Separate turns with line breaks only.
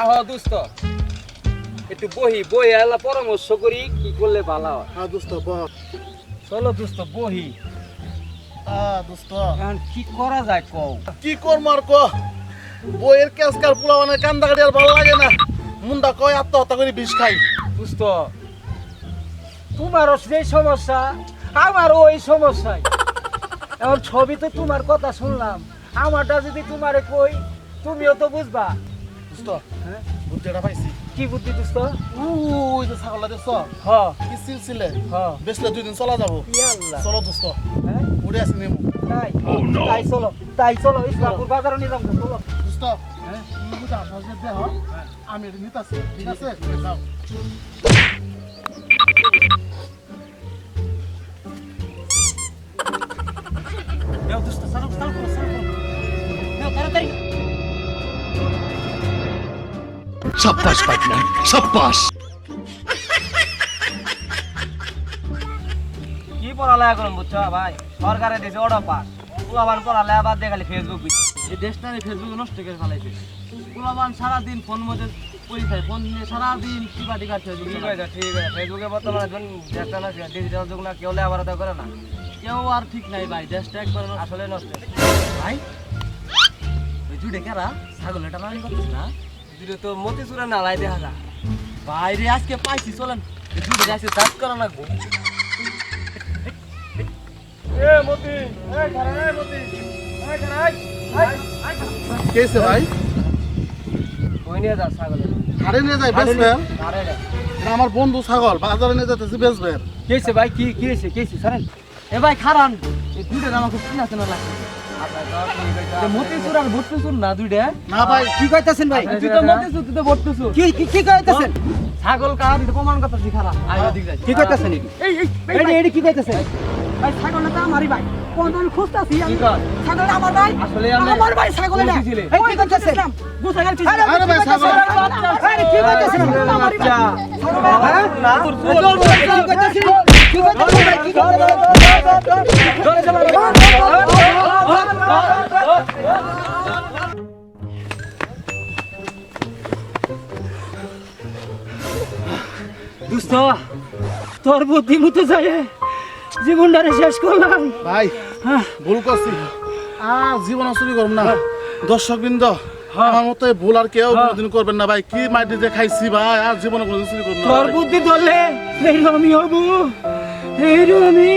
আহ দুস্ত। একটু বহি বহি এলা পরামর্শ করি কি করলে ভালো হয়?
হ্যাঁ দোস্ত বহ।
চলো দুস্ত বহি।
আহ দোস্ত।
এখন কি করা যায় কও?
কি করব আর ক বইয়ের ক্যাসকার পোলা মানে কান্দাকাটি আর ভালো লাগে না। মুন্ডা কয় আত্মহত্যা করে বিষ খাই।
দুস্ত তোমারও সেই সমস্যা আমারও ওই সমস্যাই। এখন ছবি তো তোমার কথা শুনলাম। আমারটা যদি তোমারে কই তুমিও তো বুঝবা।
দোস্ত
হ্যাঁ?
বুদ্ধিটা পাইছি।
কি বুদ্ধি দুস্ত
ওই যে ছাগলটা দেখছ?
হ
কি সিলসিলে?
হ
বেসলে দুই দিন চলা যাব। চলো দোস্ত
হ্যাঁ?
উড়ে আসি নেমু।
তাই? তাই চলো তাই চলো ইসলামপুর বাজারে যাব চলো।
দোস্ত
হ্যাঁ?
তুমি বুঝা আসলে দেহ আমি এটা নিতাছি ঠিক আছে? যাও।
সাব্বাস পাটনা সাব্বাস
কি পড়ালেখা করুন বুঝছ ভাই? সরকারে দিয়েছে ওটা পাস। পোলাবান পড়ালেখা বাদ দিয়ে খালি ফেসবুক এই দেশটা ফেসবুক নষ্ট করে ফেলাইছে। পোলাবান সারাদিন ফোন মধ্যে থাকে ফোন নিয়ে সারাদিন কি বাটি কাটছে ঠিক আছে ঠিক আছে। ফেসবুকে বর্তমানে যখন দেশটা না ডিজিটাল যুগ না কেউ লেবার করে না। কেউ আর ঠিক নাই ভাই। দেশটা একবার আসলে নষ্ট। ভাই ওই জুড়ে কেরা? ছাগল এটা না? জুড়ে তো মতি চুরে নালাই দেখা যা বাইরে আজকে পাইছি চলেন। জুড়ে আজকে চাষ করা লাগবো।
কেছে ভাই?
কই নিয়ে যা ছাগলের
হারে নিয়ে যাই বেসবে
আরে
আমার বন্ধু ছাগল বাজারে নিয়ে যেতেছি বেসবে
কেছে ভাই কি কি হইছে কি হইছে ছাড়েন। এ ভাই খারান। এই দুইটা আমাকে চিনা চেনা লাগে মতি চুর আর ভর্তি চুর না দুইটা
না ভাই
কি কইতাছেন ভাই তুই তো মতি চুর তুই তো ভর্তি চুর কি কি কি কইতাছেন ছাগল কার এটা প্রমাণ করতেছি খারা কি কইতাছেন এই এই এই এই কি কইতাছেন
ভাই ছাগলটা তো আমারই ভাই কোন আমি খুঁজতাছি আমি ছাগলটা আমার ভাই
আসলে আমি
আমার ভাই ছাগল
বলতেছিলে।
এই কি করতেছেন গুছা গেল ঠিক
আরে ভাই ছাগল
আরে কি করতেছেন আমারই ভাই ছাগল
হ্যাঁ না তোর কি কইতাছিস কি কইতাছিস ভাই কি দুস্ত তোর বুদ্ধি মতো যায় জীবনটারে শেষ করলাম।
ভাই ভুল করছি। আর জীবন চুরি করব না। দর্শক বৃন্দ আমার মতো ভুল আর কেউ কোনোদিন করবেন না ভাই। কি মাটি যে খাইছি ভাই? আর জীবনে কোনোদিন চুরি করব না
তোর বুদ্ধি ধরলে এই রমি হবু এই রমি।